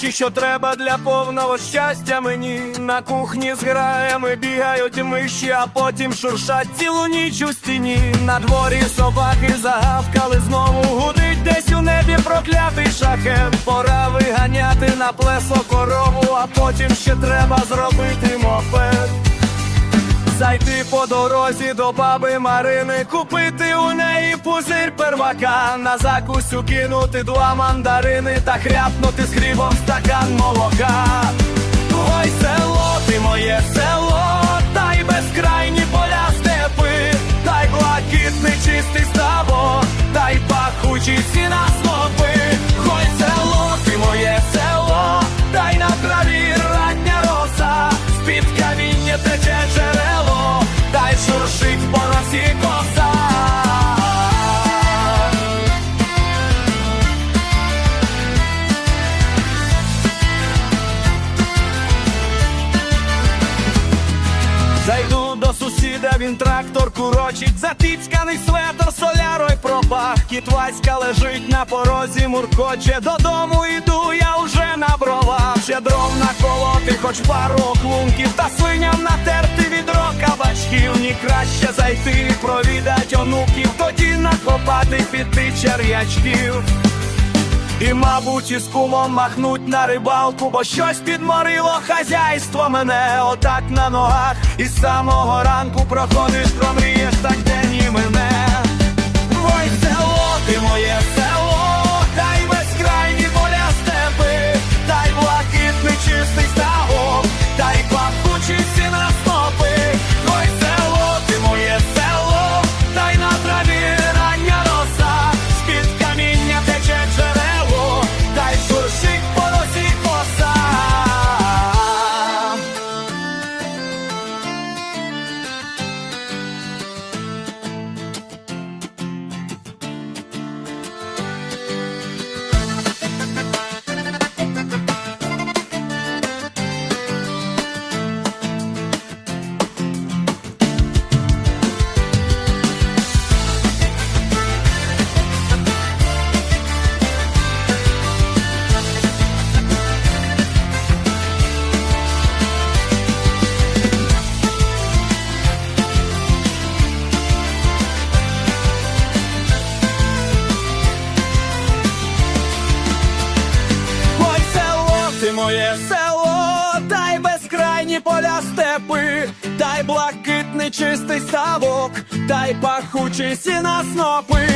гроші, що треба для повного щастя мені. На кухні з граями бігають миші, а потім шуршать цілу ніч у стіні. На дворі собаки загавкали, знову гудить десь у небі проклятий шахет. Пора виганяти на плесо корову, а потім ще треба зробити. Зайти по дорозі до баби Марини, купити у неї пузир первака, на закусю кинути два мандарини та хряпнути з хлібом стакан молока. Він трактор курочить, затицьканий светр солярой пропах. Кітваська лежить на порозі, муркоче. Додому йду, я вже на бровах. Ще дров наколоти, хоч пару оклунків, та свиням натерти відро кабачків. Ні краще зайти, провідать онуків, тоді накопати піти черв'ячків. І, мабуть, із кумом махнуть на рибалку, бо щось підморило хазяйство мене отак на ногах. І з самого ранку проходиш, промрієш так день моє село, та безкрайні поля степи, та блакитний чистий ставок, та й пахучі сіна снопи.